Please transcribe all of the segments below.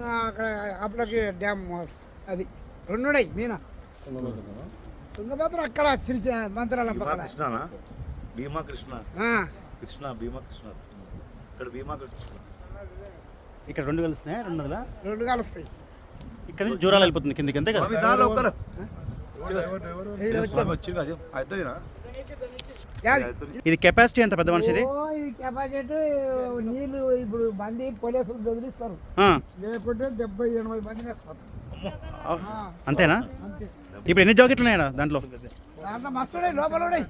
ఆ, అక్కడ అప్పటికి డ్యామ్ అది రెండు ఉన్నాయి మీనా తుంగభద్ర అక్కడ మంత్రాల కృష్ణనా భీమా కృష్ణ కృష్ణ భీమా కృష్ణ ఇక్కడ భీమా కృష్ణ ఇక్కడ రెండు కలుస్తున్నాయి రెండు నదులా రెండు కలుస్తాయి ఇక్కడ నుంచి జూరాలు వెళ్ళిపోతుంది కిందకి అంతే కదా దానిలో ఒక్కరు వచ్చింది అది అయితేనా యాది? ఇది కెపాసిటీ ఎంత పెద్ద మనిషిది? ఓ, ఇది కెపాసిటీ నీళ్ళు ఇప్పుడు మంది పోలీసులు బెదిరిస్తారు. ఆ, లేకుంటే డెబ్బై ఎనభై మంది అంతేనా? అంతే. ఇప్పుడు ఎన్ని జాకెట్లు ఉన్నాయా దాంట్లో? దాంట్లో మస్తుడే లోపల ఉన్నాయి.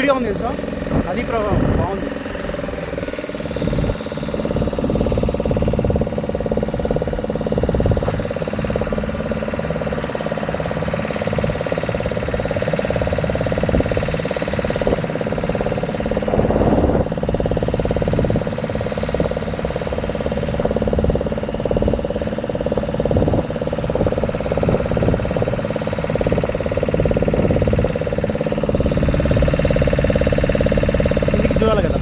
స్పీడ్గా ఉంది తెలుసా? అది ప్రభావం బాగుంది కిందికి చూడాలి కదా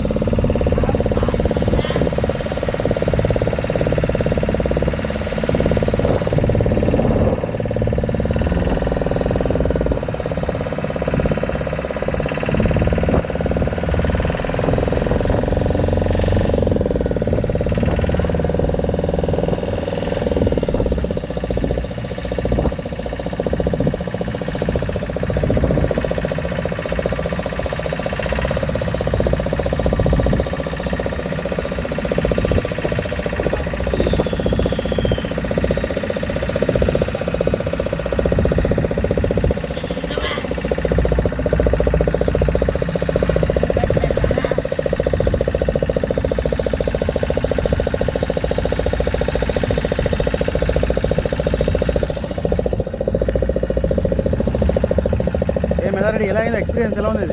ఏ మెదారెడ్డి ఎలా అయింది ఎక్స్పీరియన్స్ ఎలా ఉంది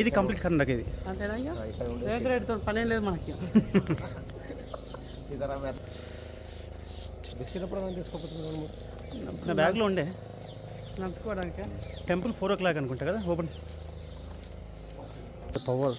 ఇది కంప్లీట్ కర్ణాటక ఇది. అంతేనా పని ఏం లేదు మనకి. బిస్కెట్ నా బ్యాగ్లో ఉండే. నంచుకోవడానికి? టెంపుల్ ఫోర్ ఓ క్లాక్ అనుకుంటా కదా open. Power.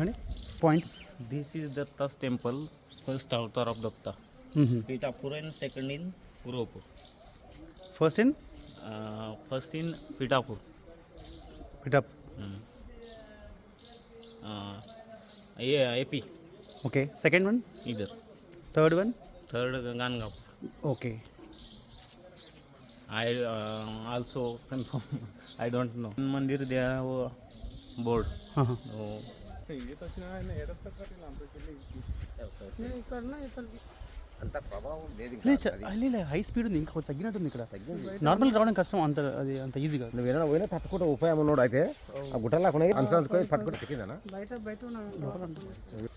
Any points? This is Datta's temple, first avatar of Datta. Mm-hmm. Pitapura and second in Urupur. First in Uh, first in Pitapur. Pitap. Mm. Uh, yeah, AP. Okay. Second one. Either. Third one. Third Gangangap. Okay. I uh, also confirm. I don't know. In Mandir there are board. Uh-huh. So, అంత ప్రభావం లేదు లేదు high speed ఉంది ఇంకా తగ్గినట్టుంది ఇక్కడ. Normal రావడం కష్టం అంత అది అంత ఈజీగా నువ్వు ఏదైనా పోయినా తట్టుకుంటే ఉపాయం ఉన్నాడు అయితే ఆ గుట్టలా కొనే అనుసరించుకొని పట్టుకుంటే కిందనా బయట బయట ఉన్నాడు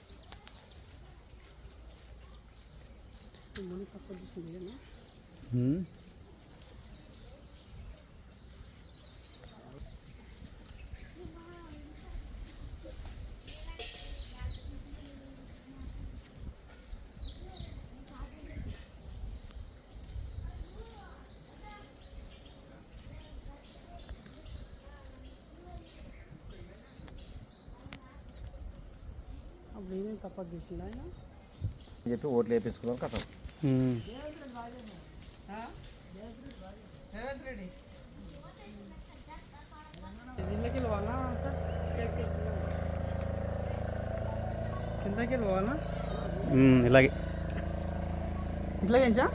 తప్పదు చేసిండు ఆయన అని చెప్పి ఓట్లు వేయించుకున్నాం కథ. రేవంత్ రెడ్డి జిల్లాకి వెళ్ళాలా సార్? కిందకి వెళ్ళాలా ఇలాగే. ఇట్లా ఏంచా?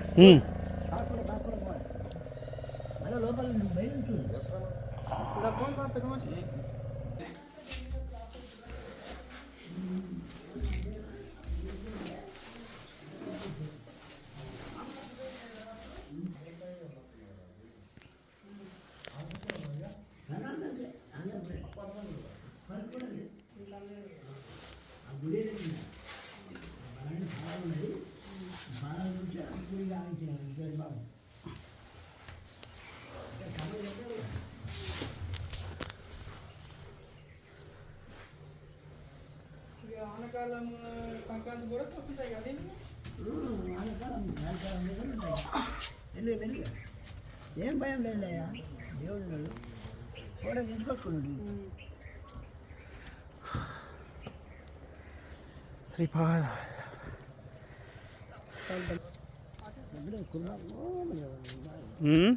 ఆనకాలం కంకాలు కూడా వస్తుంటాయి కదా ఏం భయం లేదయ్యా దేవుడు కూడా తీసుకొచ్చుకున్నాడు శ్రీపాద మ్మ్.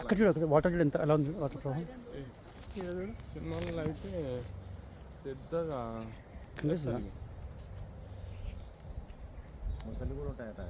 అక్కడ చూడు అక్కడ వాటర్ చూడు ఎంత ఎలా ఉంది వాటర్ ప్రవాహం సినిమాలో అయితే పెద్దగా కనిపిస్తుందా ముసలి కూడా ఉంటాయట.